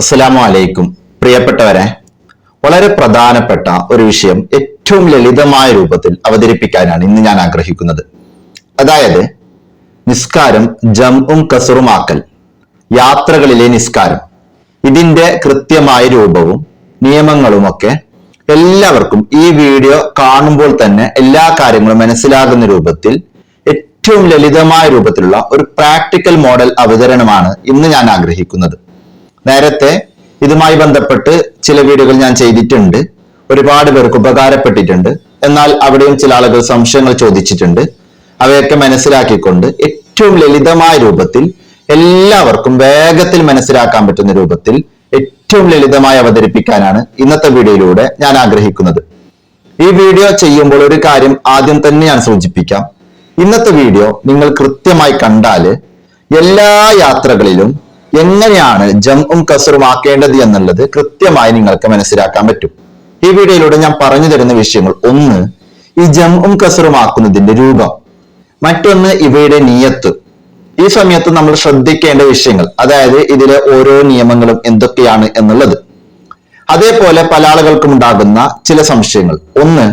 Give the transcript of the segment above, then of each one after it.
അസ്സലാമു അലൈക്കും പ്രിയപ്പെട്ടവരെ വളരെ പ്രധാനപ്പെട്ട ഒരു വിഷയം ഏറ്റവും ലളിതമായ രൂപത്തിൽ അവതരിപ്പിക്കാനാണ് ഇന്ന് ഞാൻ ആഗ്രഹിക്കുന്നത്. അതായത് നിസ്കാരം ജംഉം കസറുമാക്കൽ യാത്രകളിലെ നിസ്കാരം. ഇതിന്റെ കൃത്യമായ രൂപവും നിയമങ്ങളുമൊക്കെ എല്ലാവർക്കും ഈ വീഡിയോ കാണുമ്പോൾ തന്നെ എല്ലാ കാര്യങ്ങളും മനസ്സിലാകുന്ന രൂപത്തിൽ ഏറ്റവും ലളിതമായ രൂപത്തിലുള്ള ഒരു പ്രാക്ടിക്കൽ മോഡൽ അവതരണമാണ് ഇന്ന് ഞാൻ ആഗ്രഹിക്കുന്നത്. നേരത്തെ ഇതുമായി ബന്ധപ്പെട്ട് ചില വീഡിയോകൾ ഞാൻ ചെയ്തിട്ടുണ്ട്. ഒരുപാട് പേർക്ക് ഉപകാരപ്പെട്ടിട്ടുണ്ട്. എന്നാൽ അവിടെയും ചില ആളുകൾ സംശയങ്ങൾ ചോദിച്ചിട്ടുണ്ട്. അവയൊക്കെ മനസ്സിലാക്കിക്കൊണ്ട് ഏറ്റവും ലളിതമായ രൂപത്തിൽ എല്ലാവർക്കും വേഗത്തിൽ മനസ്സിലാക്കാൻ പറ്റുന്ന രൂപത്തിൽ ഏറ്റവും ലളിതമായി അവതരിപ്പിക്കാനാണ് ഇന്നത്തെ വീഡിയോയിലൂടെ ഞാൻ ആഗ്രഹിക്കുന്നത്. ഈ വീഡിയോ ചെയ്യുമ്പോൾ ഒരു കാര്യം ആദ്യം തന്നെ ഞാൻ സൂചിപ്പിക്കാം. ഇന്നത്തെ വീഡിയോ നിങ്ങൾ കൃത്യമായി കണ്ടാൽ എല്ലാ യാത്രകളിലും എങ്ങനെയാണ് ജംഉം കസറും ആക്കേണ്ടത് എന്നുള്ളത് കൃത്യമായി നിങ്ങൾക്ക് മനസ്സിലാക്കാൻ പറ്റും. ഈ വീഡിയോയിലൂടെ ഞാൻ പറഞ്ഞു തരുന്ന വിഷയങ്ങൾ ഒന്ന് ഈ ജംഉം കസറും ആക്കുന്നതിന്റെ രൂപം. മറ്റൊന്ന് ഇവയുടെ നിയത്ത്. ഈ സമയത്ത് നമ്മൾ ശ്രദ്ധിക്കേണ്ട വിഷയങ്ങൾ അതായത് ഇതിലെ ഓരോ നിയമങ്ങളും എന്തൊക്കെയാണ് എന്നുള്ളത്. അതേപോലെ പല ആളുകൾക്കും ഉണ്ടാകുന്ന ചില സംശയങ്ങൾ. ഒന്ന്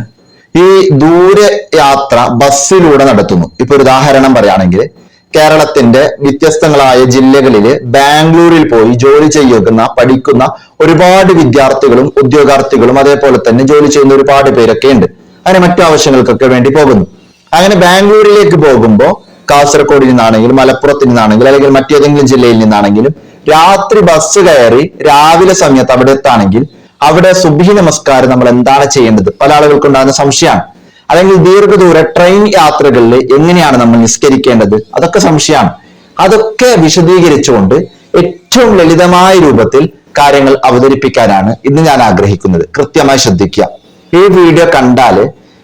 ഈ ദൂരയാത്ര ബസ്സിലൂടെ നടത്തുന്നു. ഇപ്പൊ ഒരു ഉദാഹരണം പറയുകയാണെങ്കിൽ കേരളത്തിന്റെ വ്യത്യസ്തങ്ങളായ ജില്ലകളിൽ ബാംഗ്ലൂരിൽ പോയി ജോലി ചെയ്യുന്ന പഠിക്കുന്ന ഒരുപാട് വിദ്യാർത്ഥികളും ഉദ്യോഗാർത്ഥികളും അതേപോലെ തന്നെ ജോലി ചെയ്യുന്ന ഒരുപാട് പേരൊക്കെ ഉണ്ട്. അങ്ങനെ മറ്റു ആവശ്യങ്ങൾക്കൊക്കെ വേണ്ടി പോകുന്നു. അങ്ങനെ ബാംഗ്ലൂരിലേക്ക് പോകുമ്പോൾ കാസർഗോഡിൽ നിന്നാണെങ്കിലും മലപ്പുറത്ത് നിന്നാണെങ്കിലും അല്ലെങ്കിൽ മറ്റേതെങ്കിലും ജില്ലയിൽ നിന്നാണെങ്കിലും രാത്രി ബസ് കയറി രാവിലെ സമയത്ത് അവിടെ എത്താണെങ്കിൽ അവിടെ സുബി നമസ്കാരം നമ്മൾ എന്താണ് ചെയ്യേണ്ടത്? പല ആളുകൾക്കുണ്ടാകുന്ന സംശയമാണ്. അല്ലെങ്കിൽ ദീർഘദൂര ട്രെയിൻ യാത്രകളിൽ എങ്ങനെയാണ് നമ്മൾ നിസ്കരിക്കേണ്ടത്? അതൊക്കെ സംശയമാണ്. അതൊക്കെ വിശദീകരിച്ചുകൊണ്ട് ഏറ്റവും ലളിതമായ രൂപത്തിൽ കാര്യങ്ങൾ അവതരിപ്പിക്കാനാണ് ഇന്ന് ഞാൻ ആഗ്രഹിക്കുന്നത്. കൃത്യമായി ശ്രദ്ധിക്കുക. ഈ വീഡിയോ കണ്ടാൽ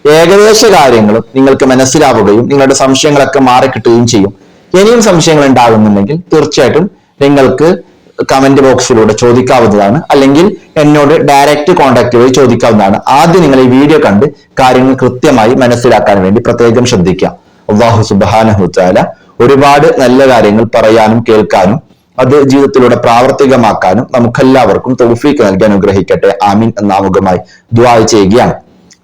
ഏകദേശ കാര്യങ്ങളും നിങ്ങൾക്ക് മനസ്സിലാവുകയും നിങ്ങളുടെ സംശയങ്ങളൊക്കെ മാറിക്കിട്ടുകയും ചെയ്യും. ഇനിയും സംശയങ്ങൾ ഉണ്ടാകുന്നുണ്ടെങ്കിൽ തീർച്ചയായിട്ടും നിങ്ങൾക്ക് കമന്റ് ബോക്സിലൂടെ ചോദിക്കാവുന്നതാണ്. അല്ലെങ്കിൽ എന്നോട് ഡയറക്റ്റ് കോൺടാക്ട് വഴി ചോദിക്കാവുന്നതാണ്. ആദ്യം നിങ്ങൾ ഈ വീഡിയോ കണ്ട് കാര്യങ്ങൾ കൃത്യമായി മനസ്സിലാക്കാൻ വേണ്ടി പ്രത്യേകം ശ്രദ്ധിക്കുക. അള്ളാഹു സുബാനഹുത്താല ഒരുപാട് നല്ല കാര്യങ്ങൾ പറയാനും കേൾക്കാനും അത് ജീവിതത്തിലൂടെ പ്രാവർത്തികമാക്കാനും നമുക്കെല്ലാവർക്കും തൗഫീക്ക് നൽകി അനുഗ്രഹിക്കട്ടെ. ആമീൻ എന്ന ആമുഖമായി ദ്വാ ചെയ്യുകയാണ്.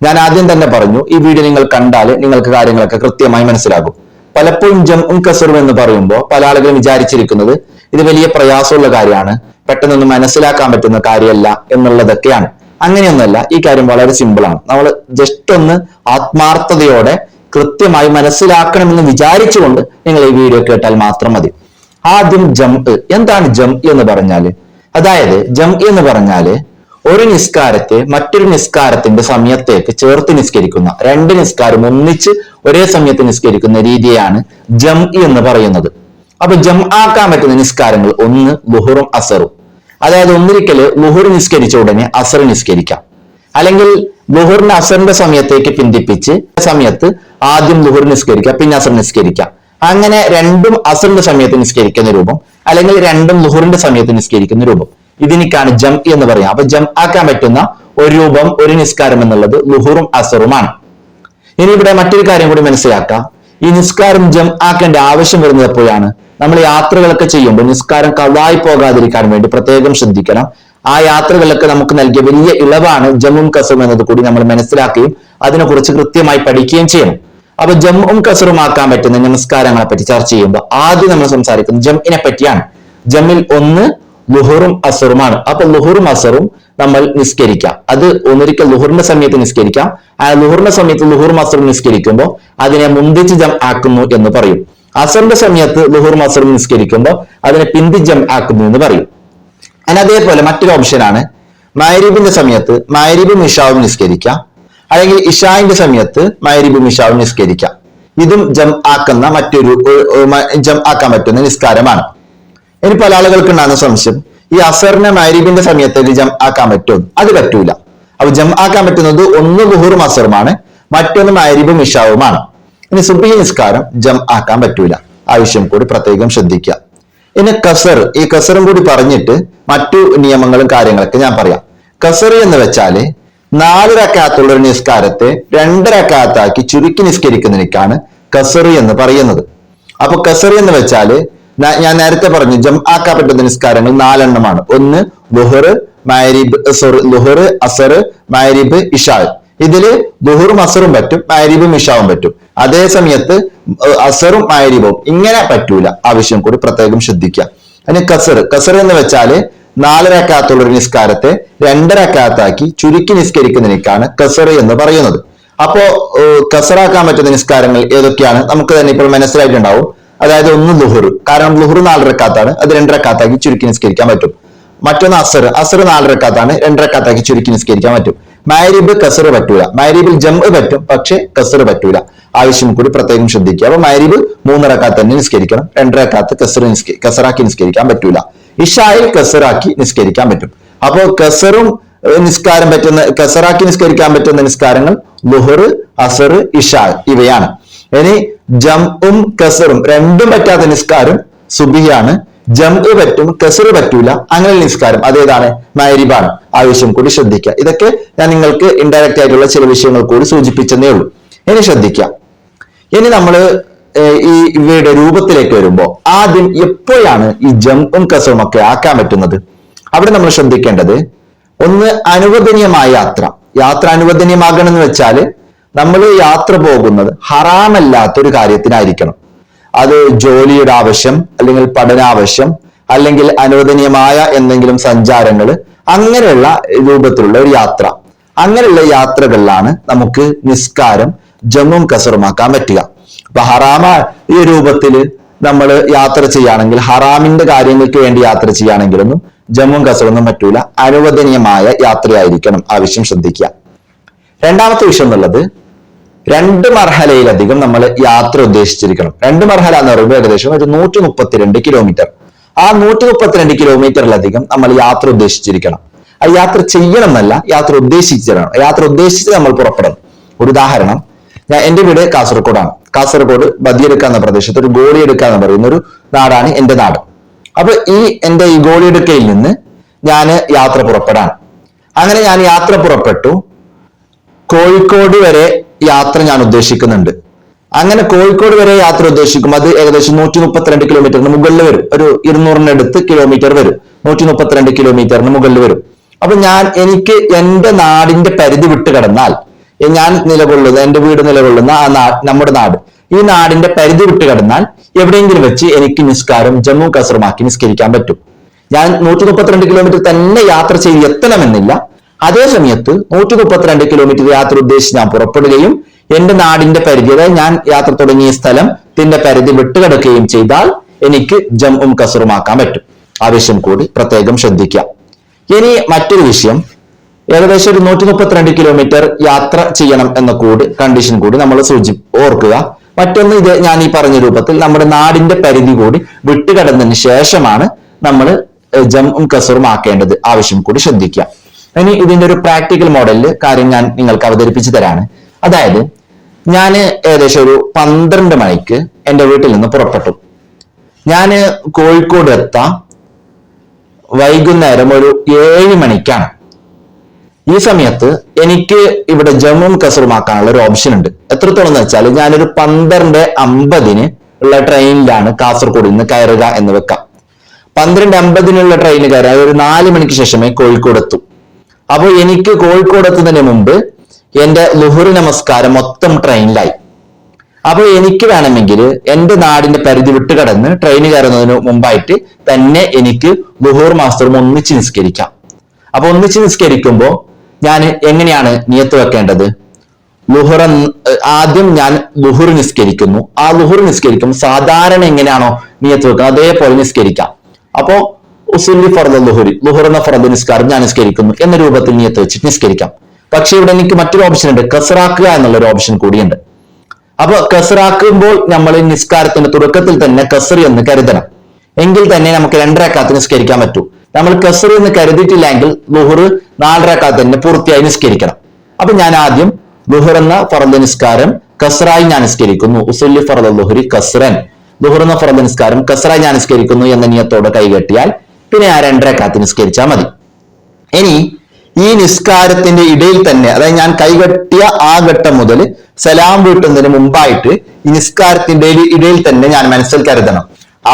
ഞാൻ ആദ്യം തന്നെ പറഞ്ഞു ഈ വീഡിയോ നിങ്ങൾ കണ്ടാൽ നിങ്ങൾക്ക് കാര്യങ്ങളൊക്കെ കൃത്യമായി മനസ്സിലാകും. പലപ്പോഴും ജം കസറും എന്ന് പറയുമ്പോൾ പല ആളുകളും വിചാരിച്ചിരിക്കുന്നത് ഇത് വലിയ പ്രയാസമുള്ള കാര്യമാണ്. പെട്ടെന്നൊന്ന് മനസ്സിലാക്കാൻ പറ്റുന്ന കാര്യമല്ല എന്നുള്ളതൊക്കെയാണ്. അങ്ങനെയൊന്നുമല്ല ഈ കാര്യം വളരെ സിമ്പിളാണ് നമ്മൾ ജസ്റ്റ് ഒന്ന് ആത്മാർത്ഥതയോടെ കൃത്യമായി മനസ്സിലാക്കണമെന്ന് വിചാരിച്ചുകൊണ്ട് നിങ്ങൾ ഈ വീഡിയോ കേട്ടാൽ മാത്രം മതി. ആദ്യം ജം എന്താണ് ജം എന്ന് പറഞ്ഞാൽ അതായത് ജം എന്ന് പറഞ്ഞാൽ ഒരു നിസ്കാരത്തെ മറ്റൊരു നിസ്കാരത്തിന്റെ സമയത്തേക്ക് ചേർത്ത് നിസ്കരിക്കുന്ന രണ്ട് നിസ്കാരം ഒന്നിച്ച് ഒരേ സമയത്ത് നിസ്കരിക്കുന്ന രീതിയാണ് ജം എന്ന് പറയുന്നത്. അപ്പൊ ജം ആക്കാൻ പറ്റുന്ന നിസ്കാരങ്ങൾ ഒന്ന് ബുഹുറും അസറും. അതായത് ഒന്നിരിക്കൽ ബുഹുർ നിസ്കരിച്ച ഉടനെ അസർ നിസ്കരിക്കാം. അല്ലെങ്കിൽ ബുഹുറിന് അസറിന്റെ സമയത്തേക്ക് പിന്തിപ്പിച്ച് സമയത്ത് ആദ്യം ബുഹുർ നിസ്കരിക്കാം പിന്നെ അസർ നിസ്കരിക്കാം. അങ്ങനെ രണ്ടും അസറിന്റെ സമയത്ത് നിസ്കരിക്കുന്ന രൂപം അല്ലെങ്കിൽ രണ്ടും ലുഹുറിന്റെ സമയത്ത് നിസ്കരിക്കുന്ന രൂപം. ഇതിനിക്കാണ് ജം എന്ന് പറയാം അപ്പൊ ജം ആക്കാൻ പറ്റുന്ന ഒരു രൂപം ഒരു നിസ്കാരം എന്നുള്ളത് ലുഹുറും അസറുമാണ്. ഇനി ഇവിടെ മറ്റൊരു കാര്യം കൂടി മനസ്സിലാക്കാം. ഈ നിസ്കാരം ജം ആക്കേണ്ട ആവശ്യം വരുന്നത് എപ്പോഴാണ്? നമ്മൾ യാത്രകളൊക്കെ ചെയ്യുമ്പോൾ നിസ്കാരം കവായി പോകാതിരിക്കാൻ വേണ്ടി പ്രത്യേകം ശ്രദ്ധിക്കണം. ആ യാത്രകളിലൊക്കെ നമുക്ക് നൽകിയ വലിയ ഇളവാണ് ജമ്മും കസറും എന്നത് കൂടി നമ്മൾ മനസ്സിലാക്കുകയും അതിനെക്കുറിച്ച് കൃത്യമായി പഠിക്കുകയും ചെയ്യണം. അപ്പൊ ജമ്മും കസറും ആക്കാൻ പറ്റുന്ന നമസ്കാരങ്ങളെ പറ്റി ചർച്ച ചെയ്യുമ്പോൾ ആദ്യം നമ്മൾ സംസാരിക്കുന്നത് ജമ്മിനെ പറ്റിയാണ്. ജമ്മിൽ ഒന്ന് ലുഹുറും അസറുമാണ്. അപ്പൊ ലുഹുറും അസറും നമ്മൾ നിസ്കരിക്കാം. അത് ഒന്നൊരിക്കൽ ലുഹുറിന്റെ സമയത്ത് നിസ്കരിക്കാം. ആ ലുഹുറിന്റെ സമയത്ത് ലുഹുറും അസറും നിസ്കരിക്കുമ്പോൾ അതിനെ മുന്തിച്ച് ജം ആക്കുന്നു എന്ന് പറയും. അസറിന്റെ സമയത്ത് ലുഹുറും അസറും നിസ്കരിക്കുമ്പോൾ അതിനെ പിന്തി ജം ആക്കുന്നു എന്ന് പറയും. അതിന് അതേപോലെ മറ്റൊരു ഓപ്ഷനാണ് മൈരീബിന്റെ സമയത്ത് മൈരീബും ഇഷാവും നിസ്കരിക്കാം. അല്ലെങ്കിൽ ഇഷായിന്റെ സമയത്ത് മൈരീബും ഇഷാവും നിസ്കരിക്കാം. ഇതും ജം ആക്കുന്ന മറ്റൊരു ജം ആക്കാൻ പറ്റുന്ന നിസ്കാരമാണ്. ഇനി പല ആളുകൾക്ക് ഉണ്ടാകുന്ന സംശയം ഈ അസറിനെ മൈരീബിന്റെ സമയത്തേക്ക് ജം ആക്കാൻ പറ്റും? അത് പറ്റൂല. അപ്പൊ ജം ആക്കാൻ പറ്റുന്നത് ഒന്ന് ബുഹുറും അസറുമാണ് മറ്റൊന്ന് മൈരീബും ഇഷാവുമാണ്. ഇനി സുബി നിസ്കാരം ജം ആക്കാൻ പറ്റൂല. ആവശ്യം കൂടി പ്രത്യേകം ശ്രദ്ധിക്കുക. ഇനി കസർ ഈ കസറും കൂടി പറഞ്ഞിട്ട് മറ്റു നിയമങ്ങളും കാര്യങ്ങളൊക്കെ ഞാൻ പറയാം. കസർ എന്ന് വെച്ചാൽ നാല് റക്കാത്തുള്ള ഒരു നിസ്കാരത്തെ രണ്ട് റക്കാത്താക്കി ചുരുക്കി നിസ്കരിക്കുന്നതിനേക്കാണ് കസറി എന്ന് പറയുന്നത്. അപ്പൊ കസറി എന്ന് വെച്ചാൽ ഞാൻ നേരത്തെ പറഞ്ഞു ജം ആക്കാൻ നിസ്കാരങ്ങൾ നാലെണ്ണമാണ്. ഒന്ന് ബുഹർ മാരിബ് സോറി ലുഹർ അസർ മാരിബ് ഇഷാ. ഇതിൽ ദുഹറും അസറും പറ്റും മാരിബും ഇഷാവും പറ്റും. അതേ സമയത്ത് അസറും മാരിബും ഇങ്ങനെ പറ്റൂല. ആവശ്യം കൂടി പ്രത്യേകം ശ്രദ്ധിക്കുക അതിന് കസർ. കസർ എന്ന് വെച്ചാൽ നാലരക്കാത്തുള്ള ഒരു നിസ്കാരത്തെ രണ്ടരക്കാത്താക്കി ചുരുക്കി നിസ്കരിക്കുന്നതിനേക്കാണ് കസർ എന്ന് പറയുന്നത്. അപ്പോ കസറാക്കാൻ പറ്റുന്ന നിസ്കാരങ്ങൾ ഏതൊക്കെയാണ്? നമുക്ക് തന്നെ ഇപ്പോൾ മനസ്സിലായിട്ടുണ്ടാവും. അതായത് ഒന്ന് ലുഹുർ. കാരണം ലുഹുർ നാലരക്കാത്താണ് അത് രണ്ടരക്കാത്താക്കി ചുരുക്കി നിസ്കരിക്കാൻ പറ്റും. മറ്റൊന്ന് അസർ. അസർ നാല് നാലരക്കാത്താണ് രണ്ടരക്കാത്താക്കി ചുരുക്കി നിസ്കരിക്കാൻ പറ്റും. മാരിബ് കസർ പറ്റൂല. മാരിബിൽ ജംഅ് പറ്റും. പക്ഷെ കസർ പറ്റൂല. ആവശ്യം കൂടി പ്രത്യേകം ശ്രദ്ധിക്കുക. അപ്പൊ മാരിബ് മൂന്നരക്കാത്ത് തന്നെ നിസ്കരിക്കണം. രണ്ടരക്കാത്ത് കസർ നിസ്കരി കസറാക്കി നിസ്കരിക്കാൻ പറ്റൂല. ഇഷായിൽ കസറാക്കി നിസ്കരിക്കാൻ പറ്റും. അപ്പോ കസറും നിസ്കാരം പറ്റുന്ന കസറാക്കി നിസ്കരിക്കാൻ പറ്റുന്ന നിസ്കാരങ്ങൾ ലുഹർ അസർ ഇഷാ ഇവയാണ്. ഇനി ജംഉം കസറും രണ്ടും പറ്റാത്ത നിസ്കാരം സുബിയാണ്. ജംഉ പറ്റും കസർ പറ്റൂല. അങ്ങനെ നിസ്കാരം അതേതാണ് മൈരിബാണ്. ആവശ്യം കൂടി ശ്രദ്ധിക്കുക. ഇതൊക്കെ ഞാൻ നിങ്ങൾക്ക് ഇൻഡയറക്റ്റ് ആയിട്ടുള്ള ചില വിഷയങ്ങൾ കൂടി സൂചിപ്പിച്ചതേ ഉള്ളൂ. ഇനി ശ്രദ്ധിക്കാം ഇനി നമ്മൾ ഈ ഇവയുടെ രൂപത്തിലേക്ക് വരുമ്പോൾ ആദ്യം എപ്പോഴാണ് ഈ ജംഉം കസറും ഒക്കെ ആക്കാൻ പറ്റുന്നത്? അവിടെ നമ്മൾ ശ്രദ്ധിക്കേണ്ടത് ഒന്ന് അനുവദനീയമായ യാത്ര. യാത്ര അനുവദനീയമാകണം എന്ന് വെച്ചാൽ നമ്മൾ യാത്ര പോകുന്നത് ഹറാമല്ലാത്തൊരു കാര്യത്തിനായിരിക്കണം. അത് ജോലിയുടെ ആവശ്യം അല്ലെങ്കിൽ പഠനാവശ്യം അല്ലെങ്കിൽ അനുവദനീയമായ എന്തെങ്കിലും സഞ്ചാരങ്ങൾ അങ്ങനെയുള്ള രൂപത്തിലുള്ള ഒരു യാത്ര. അങ്ങനെയുള്ള യാത്രകളിലാണ് നമുക്ക് നിസ്കാരം ജമ്മും കസറുമാക്കാൻ പറ്റുക. അപ്പൊ ഹറാമ ഈ രൂപത്തിൽ നമ്മൾ യാത്ര ചെയ്യുകയാണെങ്കിൽ ഹറാമിന്റെ കാര്യങ്ങൾക്ക് വേണ്ടി യാത്ര ചെയ്യുകയാണെങ്കിലൊന്നും ജമ്മും കസറൊന്നും പറ്റൂല. അനുവദനീയമായ യാത്രയായിരിക്കണം. ആവശ്യം ശ്രദ്ധിക്കുക. രണ്ടാമത്തെ വിഷയം എന്നുള്ളത് രണ്ട് മർഹലയിലധികം നമ്മൾ യാത്ര ഉദ്ദേശിച്ചിരിക്കണം. രണ്ട് മർഹല എന്ന് പറയുമ്പോൾ ഏകദേശം ഒരു നൂറ്റി മുപ്പത്തിരണ്ട് കിലോമീറ്റർ ആ നൂറ്റി മുപ്പത്തിരണ്ട് കിലോമീറ്ററിലധികം നമ്മൾ യാത്ര ഉദ്ദേശിച്ചിരിക്കണം. ആ യാത്ര ചെയ്യണം എന്നല്ല യാത്ര ഉദ്ദേശിച്ചിരണം യാത്ര ഉദ്ദേശിച്ച് നമ്മൾ പുറപ്പെടണം ഒരു ഉദാഹരണം ഞാൻ എന്റെ വീട് കാസർഗോഡാണ്. കാസർഗോഡ് ബദിയെടുക്ക എന്ന പ്രദേശത്ത് ഒരു ഗോളിയെടുക്ക എന്ന് പറയുന്ന ഒരു നാടാണ് എന്റെ നാട്. അപ്പൊ ഈ എന്റെ ഈ ഗോളിയെടുക്കയിൽ നിന്ന് ഞാൻ യാത്ര പുറപ്പെടാൻ. അങ്ങനെ ഞാൻ യാത്ര പുറപ്പെട്ടു. കോഴിക്കോട് വരെ യാത്ര ഞാൻ ഉദ്ദേശിക്കുന്നുണ്ട്. അങ്ങനെ കോഴിക്കോട് വരെ യാത്ര ഉദ്ദേശിക്കും അത് ഏകദേശം നൂറ്റി മുപ്പത്തിരണ്ട് കിലോമീറ്ററിന് മുകളിൽ വരും. ഒരു ഇരുന്നൂറിന് അടുത്ത് കിലോമീറ്റർ വരും. നൂറ്റി മുപ്പത്തിരണ്ട് കിലോമീറ്ററിന് മുകളിൽ വരും. അപ്പൊ ഞാൻ എനിക്ക് എന്റെ നാടിന്റെ പരിധി വിട്ട് കടന്നാൽ ഞാൻ നിലകൊള്ളുന്ന എന്റെ വീട് നിലകൊള്ളുന്ന ആ നാ നമ്മുടെ നാട് ഈ നാടിന്റെ പരിധി വിട്ട് കടന്നാൽ എവിടെയെങ്കിലും വെച്ച് എനിക്ക് നിസ്കാരം ജമ്മു കസറുമാക്കി നിസ്കരിക്കാൻ പറ്റും. ഞാൻ നൂറ്റി മുപ്പത്തിരണ്ട് കിലോമീറ്റർ തന്നെ യാത്ര ചെയ്ത് എത്തണമെന്നില്ല അതേ സമയത്ത് നൂറ്റി മുപ്പത്തിരണ്ട് കിലോമീറ്റർ യാത്ര ഉദ്ദേശിച്ച് ഞാൻ പുറപ്പെടുകയും എന്റെ നാടിന്റെ പരിധി അതായത് ഞാൻ യാത്ര തുടങ്ങിയ സ്ഥലം തിന്റെ പരിധി വിട്ടുകിടക്കുകയും ചെയ്താൽ എനിക്ക് ജമ്മും കസറുമാക്കാൻ പറ്റും. ആവശ്യം കൂടി പ്രത്യേകം ശ്രദ്ധിക്കാം ഇനി മറ്റൊരു വിഷയം. ഏകദേശം ഒരു നൂറ്റി മുപ്പത്തിരണ്ട് കിലോമീറ്റർ യാത്ര ചെയ്യണം എന്ന കൂടി കണ്ടീഷൻ കൂടി നമ്മൾ സൂചി ഓർക്കുക. മറ്റൊന്ന് ഇത് ഞാൻ ഈ പറഞ്ഞ രൂപത്തിൽ നമ്മുടെ നാടിന്റെ പരിധി കൂടി വിട്ടുകടന്നതിന് ശേഷമാണ് നമ്മൾ ജമ്മും കസറും ആക്കേണ്ടത്. ആവശ്യം കൂടി ശ്രദ്ധിക്കുക. ഇനി ഇതിന്റെ ഒരു പ്രാക്ടിക്കൽ മോഡലിൽ കാര്യം ഞാൻ നിങ്ങൾക്ക് അവതരിപ്പിച്ചു തരാണ്. അതായത് ഞാൻ ഏകദേശം ഒരു പന്ത്രണ്ട് മണിക്ക് എന്റെ വീട്ടിൽ നിന്ന് പുറപ്പെട്ടു. ഞാൻ കോഴിക്കോട് എത്താം. വൈകുന്നേരം ഒരു ഏഴ് മണിക്കാണ്. ഈ സമയത്ത് എനിക്ക് ഇവിടെ ജമ്മും കസറുമാക്കാനുള്ള ഒരു ഓപ്ഷൻ ഉണ്ട്. എത്രത്തോളം എന്ന് വെച്ചാൽ ഞാനൊരു പന്ത്രണ്ട് അമ്പതിന് ഉള്ള ട്രെയിനിലാണ് കാസർഗോഡ് നിന്ന് കയറുക എന്ന് വെക്കാം. പന്ത്രണ്ട് അമ്പതിനുള്ള ട്രെയിൻ കയറാൻ ഒരു നാല് മണിക്ക് ശേഷമേ കോഴിക്കോട് എത്തൂ. അപ്പോൾ എനിക്ക് കോഴിക്കോട് എത്തുന്നതിന് മുമ്പ് എന്റെ ലുഹുർ നമസ്കാരം മൊത്തം ട്രെയിനിലായി അപ്പോൾ എനിക്ക് വേണമെങ്കിൽ എന്റെ നാടിന്റെ പരിധി വിട്ട് കടന്ന് ട്രെയിൻ കയറുന്നതിന് മുമ്പായിട്ട് തന്നെ എനിക്ക് ലുഹൂർ മാസ്റ്ററും ഒന്നിച്ച് നിസ്കരിക്കാം. അപ്പൊ ഒന്നിച്ച് നിസ്കരിക്കുമ്പോൾ ഞാൻ എങ്ങനെയാണ് നിയത്ത് വെക്കേണ്ടത്? ലുഹുർ ആദ്യം ഞാൻ ലുഹുർ നിസ്കരിക്കുന്നു. ആ ലുഹുർ നിസ്കരിക്കും സാധാരണ എങ്ങനെയാണോ നിയത്ത് വെക്കുന്നത്? അതേപോലെ നിസ്കരിക്കാം. അപ്പോ ഉസുല്ലി ഫർദ് ലുഹുരി. ലുഹുർ എന്ന ഫർദ് നിസ്കാരം ഞാൻ നിസ്കരിക്കുന്നു എന്ന രൂപത്തിൽ നീയത്ത് വെച്ചിട്ട് നിസ്കരിക്കാം. പക്ഷെ ഇവിടെ എനിക്ക് മറ്റൊരു ഓപ്ഷൻ ഉണ്ട്. കസറാക്കുക എന്നുള്ള ഒരു ഓപ്ഷൻ കൂടിയുണ്ട്. അപ്പൊ കസറാക്കുമ്പോൾ നമ്മൾ നിസ്കാരത്തിന്റെ തുടക്കത്തിൽ തന്നെ കസറി എന്ന് കരുതണം. എങ്കിൽ തന്നെ നമുക്ക് രണ്ടരക്കാത്ത് നിസ്കരിക്കാൻ പറ്റൂ. നമ്മൾ കസറി എന്ന് കരുതിയിട്ടില്ലെങ്കിൽ ലുഹുർ നാലരക്കാത്ത് തന്നെ പൂർത്തിയായി നിസ്കരിക്കണം. അപ്പൊ ഞാൻ ആദ്യം ലുഹുർ എന്ന ഫറദ് നിസ്കാരം കസറായി ഞാൻ നിസ്കരിക്കുന്നു. ഉസുല്ലി ഫറദ് ലുഹുരി കസറൻ ലുഹുർ എന്ന ഫറദ് നിസ്കാരം കസറായി ഞാൻ നിസ്കരിക്കുന്നു എന്ന നിയത്തോടെ കൈകെട്ടിയാൽ പിന്നെ ആ രണ്ടര കാത്ത് നിസ്കരിച്ചാൽ മതി. ഇനി ഈ നിസ്കാരത്തിന്റെ ഇടയിൽ തന്നെ അതായത് ഞാൻ കൈകെട്ടിയ ആ ഘട്ടം മുതൽ സലാം വീട്ടുന്നതിന് മുമ്പായിട്ട് ഈ നിസ്കാരത്തിന്റെ ഇടയിൽ തന്നെ ഞാൻ മനസ്സിൽ കരുതണം.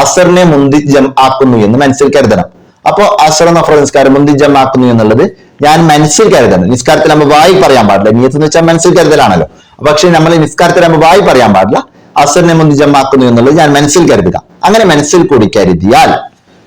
അസറിനെ മുന്തി ആക്കുന്നു എന്ന് മനസ്സിൽ കരുതണം. അപ്പോ അസർ നഫർ നിസ്കാരം മുന്തി ആക്കുന്നു എന്നുള്ളത് ഞാൻ മനസ്സിൽ കരുതണം. നിസ്കാരത്തിൽ നമ്മൾ വായി പറയാൻ പാടില്ല. നീയത്ത് എന്ന് വെച്ചാൽ മനസ്സിൽ കരുതലാണല്ലോ. പക്ഷെ നമ്മൾ നിസ്കാരത്തിൽ നമ്മൾ വായി പറയാൻ പാടില്ല. അസറിനെ മുന്തി ജമാക്കുന്നു എന്നുള്ളത് ഞാൻ മനസ്സിൽ കരുതുക. അങ്ങനെ മനസ്സിൽ കൂടി കരുതിയാൽ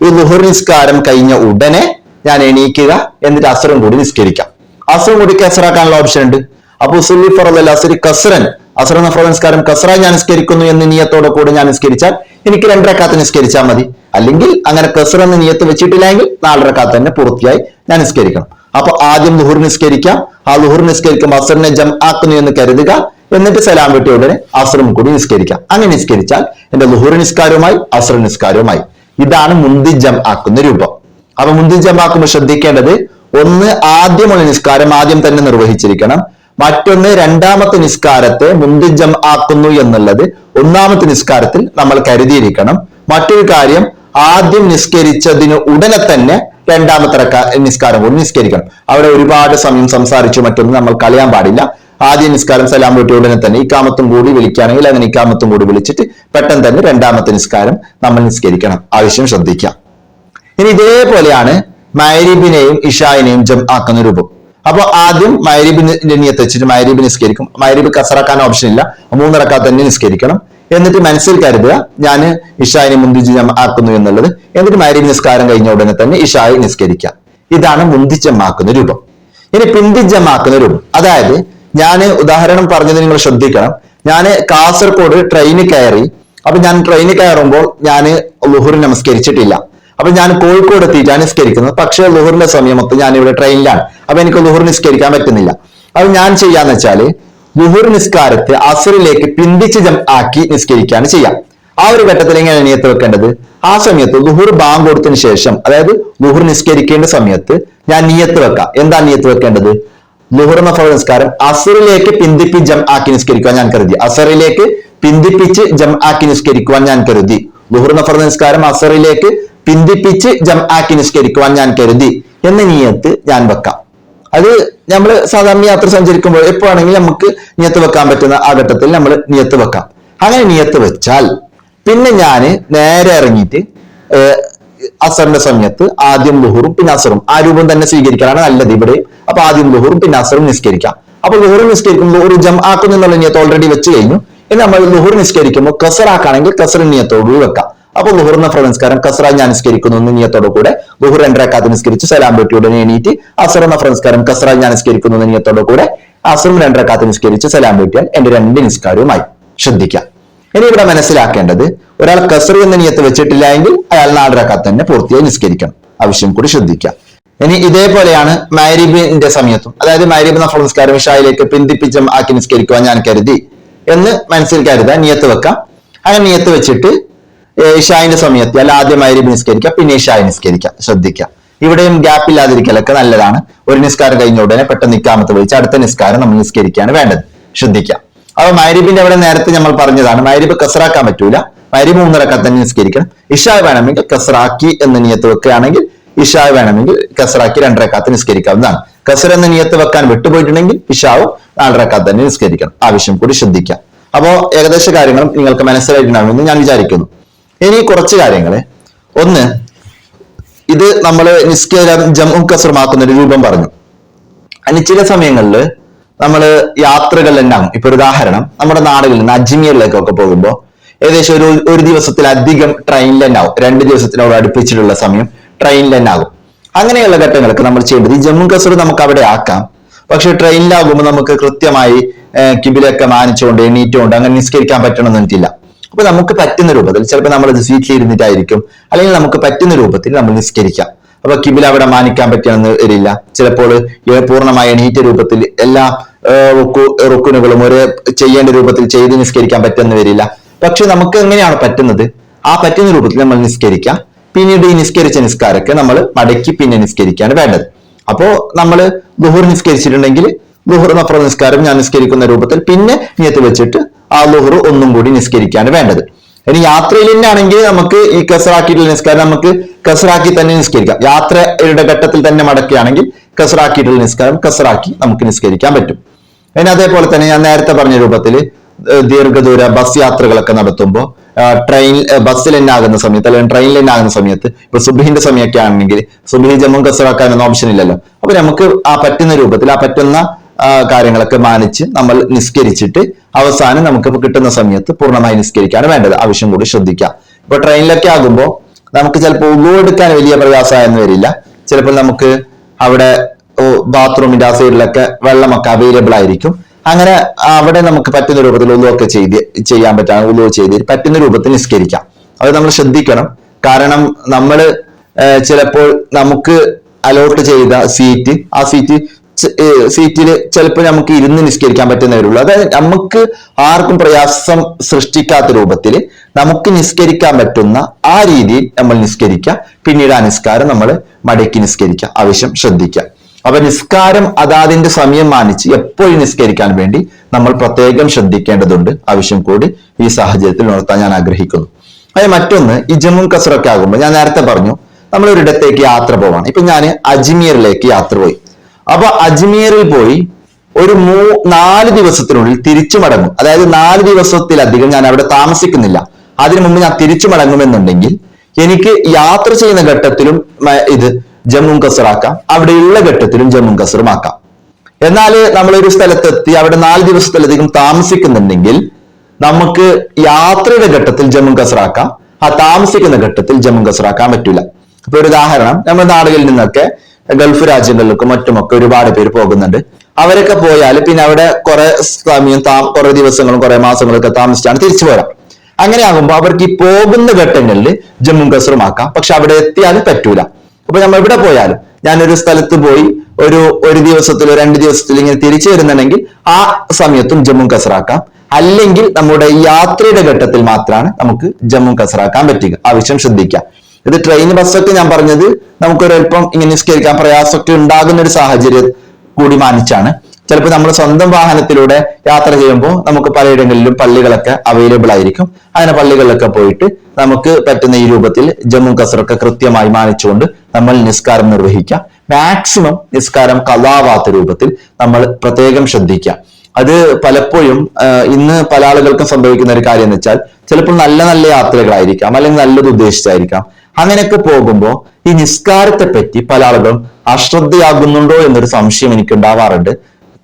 ഈ ലുഹുർ നിസ്കാരം കഴിഞ്ഞ ഉടനെ ഞാൻ എണീക്കുക എന്നിട്ട് അസറും കൂടി നിസ്കരിക്കാം. അസറും കൂടി കസറാക്കാനുള്ള ഓപ്ഷൻ ഉണ്ട്. അപ്പൊ സുല്ലി ഫറദ് അസരി കസറൻ അസറ നഫർ നിസ്കാരം കസറായി ഞാൻ നിസ്കരിക്കുന്നു എന്ന് നിയത്തോടെ കൂടെ ഞാൻ നിസ്കരിച്ചാൽ എനിക്ക് രണ്ടരക്കാത്ത് നിസ്കരിച്ചാൽ മതി. അല്ലെങ്കിൽ അങ്ങനെ കസർ എന്ന് നിയത്ത് വെച്ചിട്ടില്ലെങ്കിൽ നാലരക്കാത്ത് തന്നെ പൂർത്തിയായി ഞാൻ നിസ്കരിക്കണം. അപ്പൊ ആദ്യം ലുഹുർ നിസ്കരിക്കാം. ആ ലുഹുർ നിസ്കരിക്കുമ്പോൾ അസറിനെ ജം ആക്കുന്നു എന്ന് കരുതുക. എന്നിട്ട് സലാം വെട്ടിയ ഉടനെ അസറും കൂടി നിസ്കരിക്കാം. അങ്ങനെ നിസ്കരിച്ചാൽ എന്റെ ലുഹുർ നിസ്കാരവുമായി അസർ നിസ്കാരവുമായി. ഇതാണ് മുന്തി ജം ആക്കുന്ന രൂപം. അപ്പൊ മുന്തി ജം ആക്കുമ്പോൾ ശ്രദ്ധിക്കേണ്ടത് ഒന്ന് ആദ്യമുള്ള നിസ്കാരം ആദ്യം തന്നെ നിർവഹിച്ചിരിക്കണം. മറ്റൊന്ന് രണ്ടാമത്തെ നിസ്കാരത്തെ മുന്തിജം ആക്കുന്നു എന്നുള്ളത് ഒന്നാമത്തെ നിസ്കാരത്തിൽ നമ്മൾ കരുതിയിരിക്കണം. മറ്റൊരു കാര്യം ആദ്യം നിസ്കരിച്ചതിന് ഉടനെ തന്നെ രണ്ടാമത്തെ നിസ്കാരം കൂടി നിസ്കരിക്കണം. അവിടെ ഒരുപാട് സമയം സംസാരിച്ചു മറ്റൊന്നും നമ്മൾ കളയാൻ പാടില്ല. ആദ്യ നിസ്കാരം സലാം വീട്ടിയ ഉടനെ തന്നെ ഇക്കാമത്തും കൂടി വിളിക്കുകയാണെങ്കിൽ അങ്ങനെ ഇക്കാമത്തും കൂടി വിളിച്ചിട്ട് പെട്ടെന്ന് തന്നെ രണ്ടാമത്തെ നിസ്കാരം നമ്മൾ നിസ്കരിക്കണം. ആവശ്യം ശ്രദ്ധിക്കാം ഇനി ഇതേപോലെയാണ് മൈരീബിനെയും ഇഷായിനെയും ജം ആക്കുന്ന രൂപം. അപ്പൊ ആദ്യം മൈരീബിന്റെ നിയത്ത് വെച്ചിട്ട് മൈരീബ് നിസ്കരിക്കും. മൈരീബ് കസറാക്കാൻ ഓപ്ഷൻ ഇല്ല. മൂന്നിറക്കാൻ തന്നെ നിസ്കരിക്കണം. എന്നിട്ട് മനസ്സിൽ കരുതുക ഞാൻ ഇഷായിനെ മുന്തിച്ച് ആക്കുന്നു എന്നുള്ളത്. എന്നിട്ട് മൈരീബ് നിസ്കാരം കഴിഞ്ഞ ഉടനെ തന്നെ ഇഷായി നിസ്കരിക്കാം ഇതാണ് മുന്തിച്ചമാക്കുന്ന രൂപം. ഇനി പിന്തിജമാക്കുന്ന രൂപം. അതായത് ഞാൻ ഉദാഹരണം പറഞ്ഞത് നിങ്ങൾ ശ്രദ്ധിക്കണം. ഞാൻ കാസർഗോഡ് ട്രെയിനിൽ കയറി അപ്പൊ ഞാൻ ട്രെയിനിൽ കയറുമ്പോൾ ഞാൻ ലുഹുർ നമസ്കരിച്ചിട്ടില്ല. അപ്പൊ ഞാൻ കോഴിക്കോട് എത്തിയിട്ടാണ് നിസ്കരിക്കുന്നത്. പക്ഷേ ലുഹുറിന്റെ സമയമൊത്ത് ഞാൻ ഇവിടെ ട്രെയിനിലാണ് അപ്പൊ എനിക്ക് ലുഹുർ നിസ്കരിക്കാൻ പറ്റുന്നില്ല. അത് ഞാൻ ചെയ്യാന്ന് വെച്ചാൽ ലുഹുർ നിസ്കാരത്തെ അസറിലേക്ക് പിന്തിച്ച് ആക്കി നിസ്കരിക്കുകയാണ് ചെയ്യാം. ആ ഒരു ഘട്ടത്തിൽ എങ്ങനെയാണ് നിയത്ത് വെക്കേണ്ടത്? ആ സമയത്ത് ലുഹുർ ബാങ്ക് കൊടുത്തതിന് ശേഷം അതായത് ലുഹുർ നിസ്കരിക്കേണ്ട സമയത്ത് ഞാൻ നിയത്ത് വെക്കാം. എന്താ നിയത്ത് വെക്കേണ്ടത്? ലുഹുർ നിസ്കാരം അസറിലേക്ക് പിന്തിപ്പി ജം ആക്കി നിസ്കരിക്കുവാൻ ഞാൻ കരുതി. അസറിലേക്ക് പിന്തിപ്പിച്ച് ജം ആക്കി നിസ്കരിക്കുവാൻ ഞാൻ കരുതി. ലുഹുർ നഫർ നിസ്കാരം അസറിലേക്ക് പിന്തിപ്പിച്ച് ജം ആക്കി നിസ്കരിക്കുവാൻ ഞാൻ കരുതി എന്ന നീയത്ത് ഞാൻ വെക്കാം. അത് നമ്മൾ സാധാരണ യാത്ര സഞ്ചരിക്കുമ്പോൾ എപ്പോഴാണെങ്കിലും നമുക്ക് നിയത്ത് വെക്കാൻ പറ്റുന്ന ആ ഘട്ടത്തിൽ നമ്മൾ നിയത്ത് വെക്കാം. അങ്ങനെ നിയത്ത് വെച്ചാൽ പിന്നെ ഞാൻ നേരെ ഇറങ്ങിയിട്ട് അസറിന്റെ സമയത്ത് ആദ്യം ലുഹുറും പിന്നെ അസറും. ആ രൂപം തന്നെ സ്വീകരിക്കാനാണ് നല്ലത് ഇവിടെ അപ്പൊ ആദ്യം ലുഹുറും പിന്നെ അസറും നിസ്കരിക്കാം. അപ്പൊ ലുഹുർ നിസ്കരിക്കുമ്പോൾ ലുഹുർ ജം ആക്കുന്നു എന്നുള്ള നിയത്ത് ഓൾറെഡി വെച്ച് കഴിഞ്ഞു. ഇനി നമ്മൾ ലുഹുർ നിസ്കരിക്കുമ്പോൾ കസറാക്കാണെങ്കിൽ കസർ നിയത്തോടുകൂടി വെക്കാം. അപ്പൊ ലുഹുർ ഫ്രംസ്കാരം കസറ ഞാൻ നിസ്കരിക്കുന്നു എന്ന് നിയത്തോടു കൂടെ ലുഹുർ രണ്ടരക്കാത്ത് നിസ്കരിച്ച് സലാം പെട്ടിയുടെ എണീറ്റ് അസർ ഫ്രംസ്കാരം കസറ ഞാൻ നിസ്കരിക്കുന്നു എന്ന് നിയത്തോടു കൂടെ അസറും രണ്ടരക്കാത്ത് നിസ്കരിച്ച് സലാം പെട്ടിയാൽ എന്റെ രണ്ട് നിസ്കാരവുമായി ശ്രദ്ധിക്കാം. ഇനി ഇവിടെ മനസ്സിലാക്കേണ്ടത് ഒരാൾ കസറി എന്ന നിയത്ത് വെച്ചിട്ടില്ല എങ്കിൽ അയാൾ നാലരക്കാത്ത് തന്നെ പൂർത്തിയായി നിസ്കരിക്കണം. ആവശ്യം കൂടി ശ്രദ്ധിക്കാം ഇനി ഇതേപോലെയാണ് മാരിബിന്റെ സമയത്തും. അതായത് മാരിബ് നഫർ നിസ്കാരം ഇഷായിലേക്ക് പിന്തിപ്പിച്ചും ആക്കി നിസ്കരിക്കുവാൻ ഞാൻ കരുതി എന്ന് മനസ്സിൽ കരുതാൻ നിയത്ത് വെക്കാം. അങ്ങനെ നിയത്ത് വെച്ചിട്ട് ഇഷായിന്റെ സമയത്ത് അല്ല ആദ്യം മാരിബ് നിസ്കരിക്കാം പിന്നെ ഇഷായി നിസ്കരിക്കാം ശ്രദ്ധിക്കാം ഇവിടെയും ഗ്യാപ്പ് ഇല്ലാതിരിക്കലൊക്കെ നല്ലതാണ്. ഒരു നിസ്കാരം കഴിഞ്ഞ ഉടനെ പെട്ടെന്ന് നിക്കാമത്ത് വിളിച്ച് അടുത്ത നിസ്കാരം നമ്മൾ നിസ്കരിക്കുകയാണ് വേണ്ടത്. ശ്രദ്ധിക്കാം അപ്പൊ മാരിബിന്റെ അവിടെ നേരത്തെ നമ്മൾ പറഞ്ഞതാണ് മാരിബ് കസറാക്കാൻ പറ്റൂല. മൈരിബ് മൂന്നിറക്കാൻ തന്നെ നിസ്കരിക്കണം. ഇഷ വേണമെങ്കിൽ കസറാക്കി എന്ന നിയത്ത് വെക്കുകയാണെങ്കിൽ ഇഷ വേണമെങ്കിൽ കസറാക്കി രണ്ടരക്കാത്ത് നിസ്കരിക്കാവുന്നതാണ്. കസർ എന്ന നിയത്ത് വെക്കാൻ വിട്ടുപോയിട്ടുണ്ടെങ്കിൽ ഇഷാവും നാലരക്കാത്ത് തന്നെ നിസ്കരിക്കണം. ആവശ്യം കൂടി ശ്രദ്ധിക്കാം. അപ്പോ ഏകദേശ കാര്യങ്ങളും നിങ്ങൾക്ക് മനസ്സിലായിട്ടുണ്ടാവുമെന്ന് ഞാൻ വിചാരിക്കുന്നു. ഇനി കുറച്ച് കാര്യങ്ങൾ ഒന്ന് ഇത് നമ്മൾ നിസ്കേരം ജമ്മു കസറുമാക്കുന്ന ഒരു രൂപം പറഞ്ഞു. അതിന് ചില സമയങ്ങളിൽ നമ്മൾ ഉണ്ടാകും ഇപ്പൊ ഒരു ഉദാഹരണം നമ്മുടെ നാടുകളിൽ നിന്ന് അജ്മീറിലേക്കൊക്കെ പോകുമ്പോൾ ഏകദേശം ഒരു ഒരു ദിവസത്തിലധികം ട്രെയിനിൽ തന്നെ ആവും. രണ്ട് ദിവസത്തിനോട് അടുപ്പിച്ചിട്ടുള്ള സമയം ട്രെയിനിൽ തന്നെ ആകും. അങ്ങനെയുള്ള ഘട്ടങ്ങൾക്ക് നമ്മൾ ചെയ്യേണ്ടത് ഈ ജമ്മു കസർ നമുക്ക് അവിടെ ആക്കാം. പക്ഷെ ട്രെയിനിലാകുമ്പോൾ നമുക്ക് കൃത്യമായി കിബിലൊക്കെ മാനിച്ചുകൊണ്ട് എണീറ്റുകൊണ്ട് അങ്ങനെ നിസ്കരിക്കാൻ പറ്റണമെന്നില്ല അപ്പൊ നമുക്ക് പറ്റുന്ന രൂപത്തിൽ ചിലപ്പോൾ നമ്മൾ സീറ്റിൽ ഇരുന്നിട്ടായിരിക്കും അല്ലെങ്കിൽ നമുക്ക് പറ്റുന്ന രൂപത്തിൽ നമ്മൾ നിസ്കരിക്കാം. അപ്പൊ കിബിൽ അവിടെ മാനിക്കാൻ പറ്റണമെന്ന് വരില്ല. ചിലപ്പോൾ പൂർണമായ എണീറ്റ രൂപത്തിൽ എല്ലാ റുക്കു- റുക്കുനുകളും ഒരേ ചെയ്യേണ്ട രൂപത്തിൽ ചെയ്ത് നിസ്കരിക്കാൻ പറ്റുമെന്ന് വരില്ല. പക്ഷെ നമുക്ക് എങ്ങനെയാണ് പറ്റുന്നത്? ആ പറ്റുന്ന രൂപത്തിൽ നമ്മൾ നിസ്കരിക്കാം. പിന്നീട് ഈ നിസ്കരിച്ച നിസ്കാരമൊക്കെ നമ്മൾ മടക്കി പിന്നെ നിസ്കരിക്കാണ് വേണ്ടത്. അപ്പോ നമ്മൾ ദുഹൂർ നിസ്കരിച്ചിട്ടുണ്ടെങ്കിൽ ദുഹൂർ അപ്പുറം നിസ്കാരം ഞാൻ നിസ്കരിക്കുന്ന രൂപത്തിൽ പിന്നെ നിയത്ത് വെച്ചിട്ട് ആ ദുഹൂർ ഒന്നും കൂടി നിസ്കരിക്കാണ് വേണ്ടത്. ഇനി യാത്രയിൽ തന്നെയാണെങ്കിൽ നമുക്ക് ഈ കസറാക്കിയിട്ടുള്ള നിസ്കാരം നമുക്ക് കസറാക്കി തന്നെ നിസ്കരിക്കാം. യാത്രയുടെ ഘട്ടത്തിൽ തന്നെ മടക്കുകയാണെങ്കിൽ കസറാക്കിയിട്ടുള്ള നിസ്കാരം കസറാക്കി നമുക്ക് നിസ്കരിക്കാൻ പറ്റും. ഇനി അതേപോലെ തന്നെ ഞാൻ നേരത്തെ പറഞ്ഞ രൂപത്തിൽ ദീർഘദൂര ബസ് യാത്രകളൊക്കെ നടത്തുമ്പോൾ ട്രെയിൻ ബസ്സിൽ തന്നെ ആകുന്ന സമയത്ത് അല്ലെങ്കിൽ ട്രെയിനിൽ തന്നെ ആകുന്ന സമയത്ത് ഇപ്പൊ സുബിഹിന്റെ സമയമൊക്കെ ആണെങ്കിൽ സുബിഹി ജമ്മു കസറാക്കാനൊന്നും ഓപ്ഷൻ ഇല്ലല്ലോ. അപ്പൊ നമുക്ക് ആ പറ്റുന്ന രൂപത്തിൽ ആ പറ്റുന്ന കാര്യങ്ങളൊക്കെ മാനിച്ച് നമ്മൾ നിസ്കരിച്ചിട്ട് അവസാനം നമുക്ക് കിട്ടുന്ന സമയത്ത് പൂർണമായി നിസ്കരിക്കാണ് വേണ്ടത്. ആവശ്യം കൂടി ശ്രദ്ധിക്കാം. ഇപ്പൊ ട്രെയിനിലൊക്കെ ആകുമ്പോൾ നമുക്ക് ചിലപ്പോൾ ഉള്ളു എടുക്കാൻ വലിയ പ്രയാസമായെന്ന് വരില്ല. ചിലപ്പോൾ നമുക്ക് അവിടെ ബാത്റൂമിന്റെ ആ സൈഡിലൊക്കെ വെള്ളമൊക്കെ അവൈലബിൾ ആയിരിക്കും. അങ്ങനെ അവിടെ നമുക്ക് പറ്റുന്ന രൂപത്തിൽ ഉള്ളുവൊക്കെ ചെയ്ത് ചെയ്യാൻ പറ്റാം ഉള്ളുവ ചെയ്ത് പറ്റുന്ന രൂപത്തിൽ നിസ്കരിക്കാം. അത് നമ്മൾ ശ്രദ്ധിക്കണം. കാരണം നമ്മൾ ചിലപ്പോൾ നമുക്ക് അലോട്ട് ചെയ്ത സീറ്റ് ആ സീറ്റ് സീറ്റിൽ ചിലപ്പോൾ നമുക്ക് ഇരുന്ന് നിസ്കരിക്കാൻ പറ്റുന്നവരുള്ളൂ അതായത് നമുക്ക് ആർക്കും പ്രയാസം സൃഷ്ടിക്കാത്ത രൂപത്തിൽ നമുക്ക് നിസ്കരിക്കാൻ പറ്റുന്ന ആ രീതിയിൽ നമ്മൾ നിസ്കരിക്കുക പിന്നീട് ആ നിസ്കാരം നമ്മൾ മടക്കി നിസ്കരിക്കുക ആവശ്യം ശ്രദ്ധിക്കുക അപ്പൊ നിസ്കാരം അതാതിന്റെ സമയം മാനിച്ച് എപ്പോഴും നിസ്കരിക്കാൻ വേണ്ടി നമ്മൾ പ്രത്യേകം ശ്രദ്ധിക്കേണ്ടതുണ്ട്. ആവശ്യം കൂടി ഈ സാഹചര്യത്തിൽ ഉണർത്താൻ ഞാൻ ആഗ്രഹിക്കുന്നു. അതായത് മറ്റൊന്ന് ഈ ജമ്മു കസറൊക്കെ ആകുമ്പോൾ ഞാൻ നേരത്തെ പറഞ്ഞു നമ്മൾ ഒരിടത്തേക്ക് യാത്ര പോവാണ്. ഇപ്പൊ ഞാൻ അജ്മീറിലേക്ക് യാത്ര പോയി. അപ്പൊ അജ്മീറിൽ പോയി ഒരു മൂ നാല് ദിവസത്തിനുള്ളിൽ തിരിച്ചു മടങ്ങും. അതായത് നാല് ദിവസത്തിലധികം ഞാൻ അവിടെ താമസിക്കുന്നില്ല. അതിനു മുമ്പ് ഞാൻ തിരിച്ചു മടങ്ങുമെന്നുണ്ടെങ്കിൽ എനിക്ക് യാത്ര ചെയ്യുന്ന ഘട്ടത്തിലും ഇത് ജമ്മു കസറാക്കാം അവിടെയുള്ള ഘട്ടത്തിലും ജമ്മു കസറുമാക്കാം എന്നാൽ ഒരു സ്ഥലത്തെത്തി അവിടെ നാല് ദിവസത്തിലധികം താമസിക്കുന്നുണ്ടെങ്കിൽ നമുക്ക് യാത്രയുടെ ഘട്ടത്തിൽ ജമ്മു കസറാക്കാം ആ താമസിക്കുന്ന ഘട്ടത്തിൽ ജമ്മു കസറാക്കാൻ പറ്റൂല. ഇപ്പൊ ഒരു ഉദാഹരണം നമ്മുടെ നാടുകളിൽ നിന്നൊക്കെ ഗൾഫ് രാജ്യങ്ങളിലേക്കും മറ്റുമൊക്കെ ഒരുപാട് പേര് പോകുന്നുണ്ട്. അവരൊക്കെ പോയാൽ പിന്നെ അവിടെ കുറെ സമയം താ കുറെ ദിവസങ്ങളും കുറെ മാസങ്ങളൊക്കെ താമസിച്ചാണ് തിരിച്ചു പോരാം. അങ്ങനെ ആകുമ്പോൾ അവർക്ക് ഈ പോകുന്ന ഘട്ടങ്ങളിൽ ജമ്മു കസറുമാക്കാം പക്ഷെ അവിടെ എത്തിയാൽ പറ്റൂല. അപ്പൊ നമ്മൾ എവിടെ പോയാലും ഞാനൊരു സ്ഥലത്ത് പോയി ഒരു ഒരു ദിവസത്തിലോ രണ്ട് ദിവസത്തിലോ ഇങ്ങനെ തിരിച്ചു വരുന്നുണ്ടെങ്കിൽ ആ സമയത്തും ജമ്മു കസറാക്കാം. അല്ലെങ്കിൽ നമ്മുടെ യാത്രയുടെ ഘട്ടത്തിൽ മാത്രമാണ് നമുക്ക് ജമ്മു കസറാക്കാൻ പറ്റുക. ആവശ്യം ശ്രദ്ധിക്കുക. ഇത് ട്രെയിൻ ബസ്സൊക്കെ ഞാൻ പറഞ്ഞത് നമുക്കൊരൽപ്പം ഇങ്ങനെ നിസ്കരിക്കാൻ പ്രയാസമൊക്കെ ഉണ്ടാകുന്ന ഒരു സാഹചര്യം കൂടി മാനിച്ചാണ്. ചിലപ്പോൾ നമ്മൾ സ്വന്തം വാഹനത്തിലൂടെ യാത്ര ചെയ്യുമ്പോൾ നമുക്ക് പലയിടങ്ങളിലും പള്ളികളൊക്കെ അവൈലബിൾ ആയിരിക്കും. അങ്ങനെ പള്ളികളിലൊക്കെ പോയിട്ട് നമുക്ക് പറ്റുന്ന ഈ രൂപത്തിൽ ജമ്മു കസറൊക്കെ കൃത്യമായി മാനിച്ചുകൊണ്ട് നമ്മൾ നിസ്കാരം നിർവഹിക്കുക മാക്സിമം നിസ്കാരം കലാവാത്ത രൂപത്തിൽ നമ്മൾ പ്രത്യേകം ശ്രദ്ധിക്കുക അത് പലപ്പോഴും ഇന്ന് പല ആളുകൾക്കും സംഭവിക്കുന്ന ഒരു കാര്യം എന്ന് വെച്ചാൽ ചിലപ്പോൾ നല്ല നല്ല യാത്രകളായിരിക്കാം അല്ലെങ്കിൽ നല്ലത് ഉദ്ദേശിച്ചായിരിക്കാം. അങ്ങനെയൊക്കെ പോകുമ്പോൾ ഈ നിസ്കാരത്തെ പറ്റി പല ആളുകളും അശ്രദ്ധയാകുന്നുണ്ടോ എന്നൊരു സംശയം എനിക്ക് ഉണ്ടാവാറുണ്ട്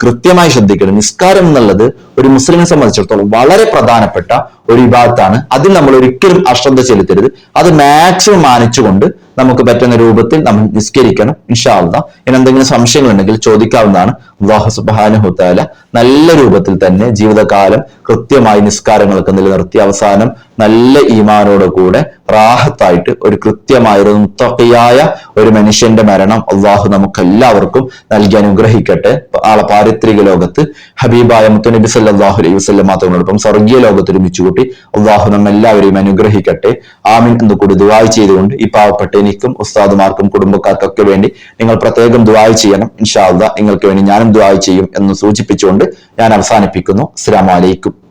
കൃത്യമായി ശ്രദ്ധിക്കണം. നിസ്കാരം എന്നുള്ളത് ഒരു മുസ്ലിമിനെ സംബന്ധിച്ചിടത്തോളം വളരെ പ്രധാനപ്പെട്ട ഒരു വിഭാഗത്താണ്. അതിൽ നമ്മൾ ഒരിക്കലും അശ്രദ്ധ ചെലുത്തരുത്. അത് മാക്സിമം മാനിച്ചുകൊണ്ട് നമുക്ക് പറ്റുന്ന രൂപത്തിൽ നമ്മൾ നിസ്കരിക്കണം. ഇൻഷാല്ല ഇനി എന്തെങ്കിലും സംശയങ്ങൾ ഉണ്ടെങ്കിൽ ചോദിക്കാവുന്നതാണ്. അള്ളാഹു സുബാനുഹുത്താല നല്ല രൂപത്തിൽ തന്നെ ജീവിതകാലം കൃത്യമായി നിസ്കാരങ്ങളൊക്കെ നിലനിർത്തി അവസാനം നല്ല ഈമാനോട് കൂടെ റാഹത്തായിട്ട് ഒരു കൃത്യമായ ഒരു മുത്തക്കയായ ഒരു മനുഷ്യന്റെ മരണം അള്ളാഹു നമുക്ക് എല്ലാവർക്കും നൽകി അനുഗ്രഹിക്കട്ടെ. ആളെ പാരിത്രിക ലോകത്ത് ഹബീബായ മുത്തുനബി അള്ളാഹു അലൈഹി വസ്ലം മാത്രങ്ങളോടൊപ്പം സ്വർഗീയ ലോകത്ത് ഒരുമിച്ച് കൂട്ടി അള്ളാഹു നമ്മ എല്ലാവരെയും അനുഗ്രഹിക്കട്ടെ. ആമിൻ എന്ന് കൂടി ദുവായി ചെയ്തുകൊണ്ട് ഈ പാവപ്പെട്ട എനിക്കും ഉസ്താദുമാർക്കും കുടുംബക്കാർക്കൊക്കെ വേണ്ടി നിങ്ങൾ പ്രത്യേകം ദുബായ് ചെയ്യണം. ഇൻഷാ അള്ളാഹ് നിങ്ങൾക്ക് വേണ്ടി ഞാനും ദുബായ് ചെയ്യും എന്ന് സൂചിപ്പിച്ചുകൊണ്ട് ഞാൻ അവസാനിപ്പിക്കുന്നു. അസ്സലാമു അലൈക്കും.